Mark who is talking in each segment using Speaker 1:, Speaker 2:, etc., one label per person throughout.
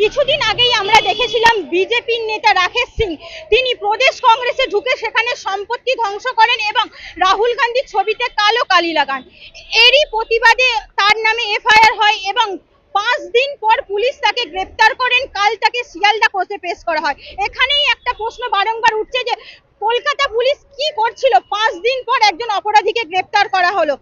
Speaker 1: কিছুদিন আগেই আমরা দেখেছিলাম বিজেপির নেতা রাকেশ সিং। তিনি প্রদেশ কংগ্রেসে ঢুকে সেখানে সম্পত্তি ধ্বংস করেন এবং রাহুল গান্ধীর ছবিতে কালো কালি লাগান। এরই প্রতিবাদে তার নামে এফআইআর হয় এবং পাঁচ দিন পর পুলিশ তাকে গ্রেপ্তার করেন। কাল তাকে শিয়ালদা কোর্টে পেশ করা হয়। এখানেই একটা প্রশ্ন বারংবার উঠছে যে, কলকাতা পুলিশ কি করছিল? পাঁচ দিন পর একজন অপরাধীকে গ্রেপ্তার করা হলো।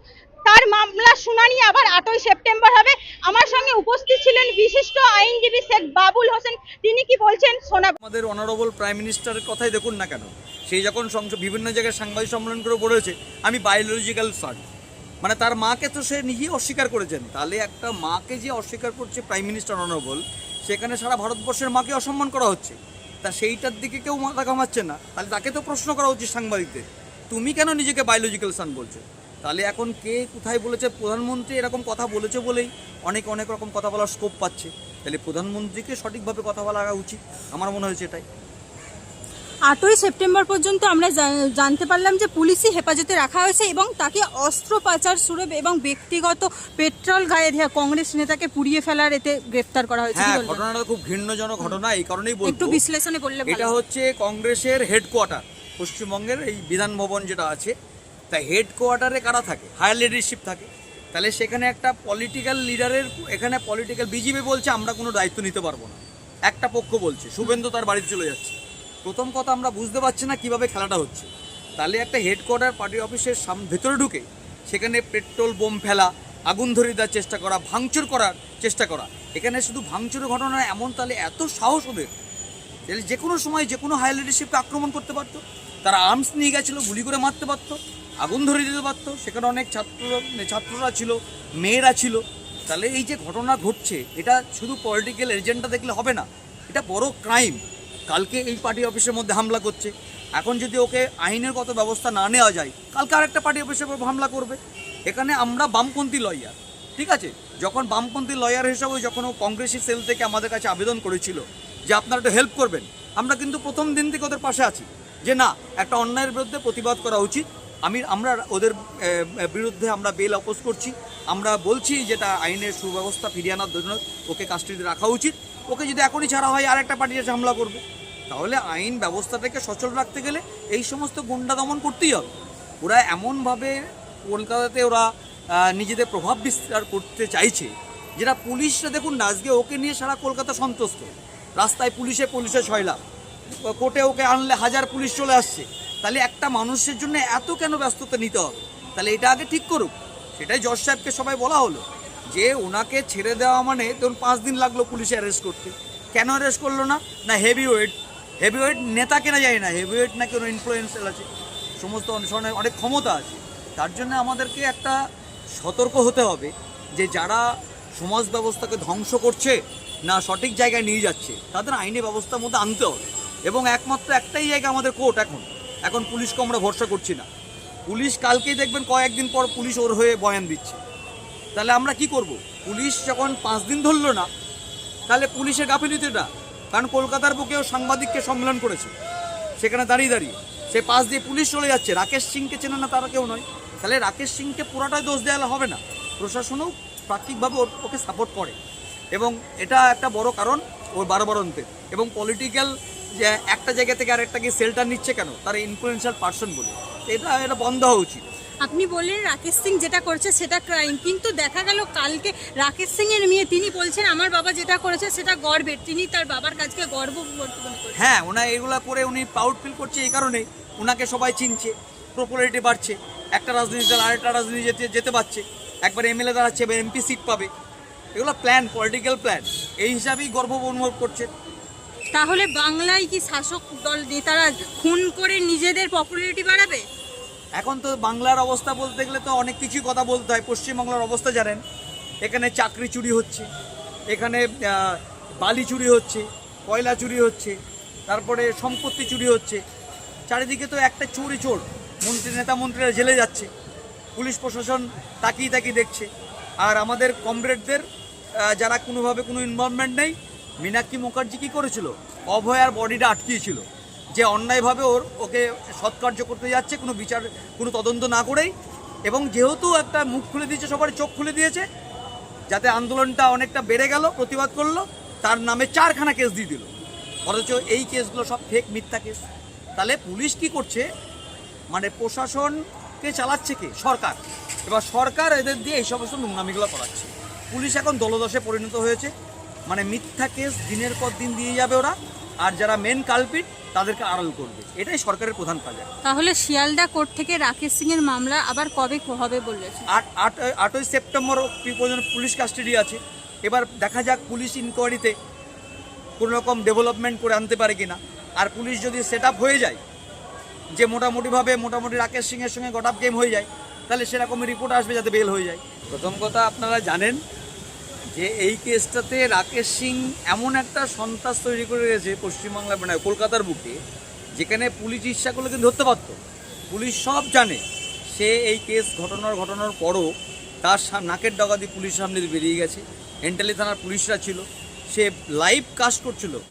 Speaker 1: তার মামলা শুনানি আবার আটই সেপ্টেম্বর হবে। আমার সঙ্গে উপস্থিত ছিলেন বিশিষ্ট আইনজীবী শেখ বাবুল হোসেন। তিনি কি বলছেন? শোনা
Speaker 2: আমাদের অনারেবল প্রাইম মিনিস্টারের কথাই দেখুন না কেন? সেই যখন সংসদ বিভিন্ন জায়গায় সাংবাদিক সম্মেলন করে বলেছে, আমি বায়োলজিক্যাল সার্ট মানে তার মাকে তো সে নিজেই অস্বীকার করেছেন। তাহলে একটা মাকে যে অস্বীকার করছে প্রাইম মিনিস্টার অনারেবল সেখানে সারা ভারতবর্ষের মাকে অসম্মান করা হচ্ছে। তা সেইটার দিকে কেউ মাথা ঘামাচ্ছে না। তাহলে তাকে তো প্রশ্ন করা উচিত সাংবাদিকদের। তুমি কেন নিজেকে বায়োলজিক্যাল সান বলছো? তাহলে এখন কে কোথায় বলেছে? প্রধানমন্ত্রী এরকম কথা বলেছে বলেই অনেক অনেক রকম কথা বলার স্কোপ পাচ্ছে। তাহলে প্রধানমন্ত্রীকে সঠিকভাবে কথা বলা উচিত। আমার মনে হয়েছে এটাই।
Speaker 3: আটই সেপ্টেম্বর পর্যন্ত আমরা জানতে পারলাম যে পুলিশি হেফাজতে রাখা হয়েছে এবং তাকে অস্ত্র পাচার সুরে এবং ব্যক্তিগত পেট্রোল গায়ে দেওয়া কংগ্রেস নেতাকে পুড়িয়ে ফেলার এতে গ্রেফতার করা হয়েছে।
Speaker 2: হ্যাঁ ঘটনাটা খুব ঘৃণ্যজনক ঘটনা এই কারণেই
Speaker 3: একটু বিশ্লেষণে বললে ভালো
Speaker 2: এটা হচ্ছে কংগ্রেসের হেডকোয়ার্টার পশ্চিমবঙ্গের এই বিধান ভবন যেটা আছে। তা হেডকোয়ার্টারে কারা থাকে? হায়ার লিডারশিপ থাকে। তাহলে সেখানে একটা পলিটিক্যাল লিডারের এখানে পলিটিক্যাল বিজেপি বলছে, আমরা কোনো দায়িত্ব নিতে পারব না। একটা পক্ষ বলছে, শুভেন্দু তার বাড়িতে চলে যাচ্ছে। প্রথম কথা আমরা বুঝতে পারছি না কীভাবে খেলাটা হচ্ছে। তাহলে একটা হেডকোয়ার্টার পার্টি অফিসের সাম, ভেতরে ঢুকে, সেখানে পেট্রোল বোম ফেলা, আগুন ধরিয়ে দেওয়ার চেষ্টা করা, ভাঙচুর করার চেষ্টা করা, এখানে শুধু ভাঙচুরের ঘটনা এমন তাহলে এত সাহস ওদের তাহলে যে কোনো সময় যে কোনো হাই লিডারশিপকে আক্রমণ করতে পারতো। তারা আর্মস নিয়ে গেছিল, গুলি করে মারতে পারতো। আগুন ধরিয়ে দিতে পারতো। সেখানে অনেক ছাত্র ছাত্ররা ছিল, মেয়েরা ছিল। তাহলে এই যে ঘটনা ঘটছে, এটা শুধু পলিটিক্যাল এজেন্ডা দেখলে হবে না, এটা বড় ক্রাইম কালকে এই পার্টি অফিসের মধ্যে হামলা করছে। এখন যদি ওকে আইনের কত ব্যবস্থা না নেওয়া যায়, কালকে আরেকটা পার্টি অফিসের উপর হামলা করবে। এখানে আমরা বামপন্থী লয়ার ঠিক আছে? যখন বামপন্থী লয়ার হিসাবে যখন ও কংগ্রেসি সেল থেকে আমাদের কাছে আবেদন করেছিল যে আপনারা একটু হেল্প করবেন, আমরা কিন্তু প্রথম দিন থেকে ওদের পাশে আছি। যে না, একটা অন্যায়ের বিরুদ্ধে প্রতিবাদ করা উচিত আমি, আমরা ওদের বিরুদ্ধে আমরা বেল অপোজ করছি। আমরা বলছি যেটা আইনের সুব্যবস্থা ফিরিয়ে আনার জন্য ওকে কাস্টডিতে রাখা উচিত। ওকে যদি এখনই ছাড়া হয় আর একটা পার্টি এসে হামলা করবে। তাহলে আইন ব্যবস্থাটাকে সচল রাখতে গেলে এই সমস্ত গুন্ডা দমন করতেই হবে। ওরা এমনভাবে কলকাতাতে ওরা নিজেদের প্রভাব বিস্তার করতে চাইছে, যেটা পুলিশরা দেখুন না আজকে ওকে নিয়ে সারা কলকাতা সন্তুষ্ট রাস্তায় পুলিশে পুলিশে ছয়লাম কোর্টে ওকে আনলে হাজার পুলিশ চলে আসছে। তাহলে একটা মানুষের জন্য এত কেন ব্যস্ততা নিতে হবে? তাহলে এটা আগে ঠিক করুক। সেটাই জজ সাহেবকে সবাই বলা হলো। যে ওনাকে ছেড়ে দেওয়া মানে ধরুন পাঁচ দিন লাগল পুলিশে অ্যারেস্ট করতে। কেন অ্যারেস্ট করল না? না হেভি ওয়েট হেভি ওয়েট নেতা কেনা যায় না। হেভি ওয়েট নাকি ওর ইনফ্লুয়েন্সিয়াল আছে। সমস্ত অনুসরণে অনেক ক্ষমতা আছে। তার জন্য আমাদেরকে একটা সতর্ক হতে হবে যে যারা সমাজ ব্যবস্থাকে ধ্বংস করছে না সঠিক জায়গায় নিয়ে যাচ্ছে, তাদের আইনি ব্যবস্থার মধ্যে আনতে হবে। এবং একমাত্র একটাই জায়গা আমাদের কোর্ট এখন। এখন পুলিশকে আমরা ভরসা করছি না। পুলিশ কালকেই দেখবেন কয়েকদিন পর পুলিশ ওর হয়ে বয়ান দিচ্ছে। তাহলে আমরা কি করব? পুলিশ যখন পাঁচ দিন ধরলো না, তাহলে পুলিশের গাফিলিতিটা, কারণ কলকাতার বুকেও সাংবাদিককে সম্মেলন করেছে। সেখানে দাঁড়িয়ে দাঁড়িয়ে, সে পাশ দিয়ে পুলিশ চলে যাচ্ছে। রাকেশ সিংকে চেনে না তারা কেউ নয়। তাহলে রাকেশ সিংকে পুরাটাই দোষ দেওয়া হবে না। প্রশাসনও প্রাকৃতিকভাবে ওর- ওকে সাপোর্ট করে। এবং এটা একটা বড় কারণ ওর বারো বারবারন্তের এবং পলিটিক্যাল যে একটা জায়গা থেকে আরেকটা গিয়ে সেলটা নিচ্ছে কেন? তার ইনফ্লুয়েন্সিয়াল পার্সন বলে। এটা এটা বন্ধ হওয়া উচিত।
Speaker 3: আপনি বললেন রাকেশ সিং যেটা করছে সেটা ক্রাইম কিন্তু দেখা গেল কালকে রাকেশ সিং এর মেয়ে তিনি বলছেন আমার বাবা যেটা করেছে সেটা গর্বের। তিনি তার বাবার কাজকে গর্ব
Speaker 2: হ্যাঁ ওনা এগুলা করে উনি প্রাউড ফিল করছে এই কারণে। ওনাকে সবাই চিনছে পপুলারিটি বাড়ছে। একটা রাজনীতি দল আরেকটা রাজনীতি যেতে যেতে পারছে। একবার এমএলএ দাঁড়াচ্ছে এবার এমপি সিট পাবে। এগুলো প্ল্যান পলিটিক্যাল প্ল্যান এই হিসাবেই গর্ব অনুভব করছে।
Speaker 3: তাহলে বাংলায় কি শাসক দল নেতারা খুন করে নিজেদের পপুলারিটি বাড়াবে?
Speaker 2: এখন তো বাংলার অবস্থা বলতে গেলে তো অনেক কিছুই কথা বলতে হয়। পশ্চিমবাংলার অবস্থা জানেন, এখানে চাকরি চুরি হচ্ছে, এখানে বালি চুরি হচ্ছে, কয়লা চুরি হচ্ছে, তারপরে সম্পত্তি চুরি হচ্ছে। চারিদিকে তো একটা চুরি চোর, মন্ত্রী, নেতা মন্ত্রীরা জেলে যাচ্ছে, পুলিশ প্রশাসন তাকিয়ে তাকিয়ে দেখছে। আর আমাদের কমরেডদের যারা কোনোভাবে কোনো ইনভলভমেন্ট নেই মীনাক্ষী মুখার্জি কী করেছিল? অভয়ার বডিটা আটকিয়েছিল। যে অন্যায়ভাবে ওর, ওকে সৎকার্য করতে যাচ্ছে, কোনো বিচার, কোনো তদন্ত না করেই। এবং যেহেতু একটা মুখ খুলে দিয়েছে সবার চোখ খুলে দিয়েছে, যাতে আন্দোলনটা অনেকটা বেড়ে গেল, প্রতিবাদ করল, তার নামে চারখানা কেস দিয়ে দিল। অথচ এই কেসগুলো সব ফেক মিথ্যা কেস। তাহলে পুলিশ কি করছে? মানে প্রশাসনকে চালাচ্ছে কে? সরকার। এবার সরকার এদের দিয়ে এই সমস্ত নোংরামিগুলো করাচ্ছে। পুলিশ এখন দলদশে পরিণত হয়েছে। মানে মিথ্যা কেস দিনের পর দিন দিয়ে যাবে ওরা। আর যারা মেন কালপিট তাদেরকে আড়াল করবে। এটাই সরকারের প্রধান কাজ।
Speaker 3: তাহলে শিয়ালদা কোর্ট থেকে রাকেশ সিং এর মামলা আবার কবে হবে বলেছে
Speaker 2: আট আট আটই সেপ্টেম্বর পর্যন্ত পুলিশ কাস্টাডি আছে। এবার দেখা যাক পুলিশ ইনকোয়ারিতে কোনো রকম ডেভেলপমেন্ট করে আনতে পারে কিনা। আর পুলিশ যদি সেট হয়ে যায় যে মোটামুটিভাবে মোটামুটি রাকেশ সিংয়ের সঙ্গে গট আপ গেম হয়ে যায় তাহলে সেরকমই রিপোর্ট আসবে যাতে বেল হয়ে যায়। প্রথম কথা আপনারা জানেন যে এই কেসটাতে রাকেশ সিং এমন একটা সন্ত্রাস তৈরি করে গেছে পশ্চিমবাংলা মানে কলকাতার বুকে, যেখানে পুলিশ ইচ্ছা করলে কিন্তু ধরতে পারত পুলিশ সব জানে, সে এই কেস ঘটনার ঘটনার পরও তার নাকের ডগা দিয়ে পুলিশ সামনে বেরিয়ে গেছে। এন্টালি থানার পুলিশরা ছিল, সে লাইভ কাজ করছিল।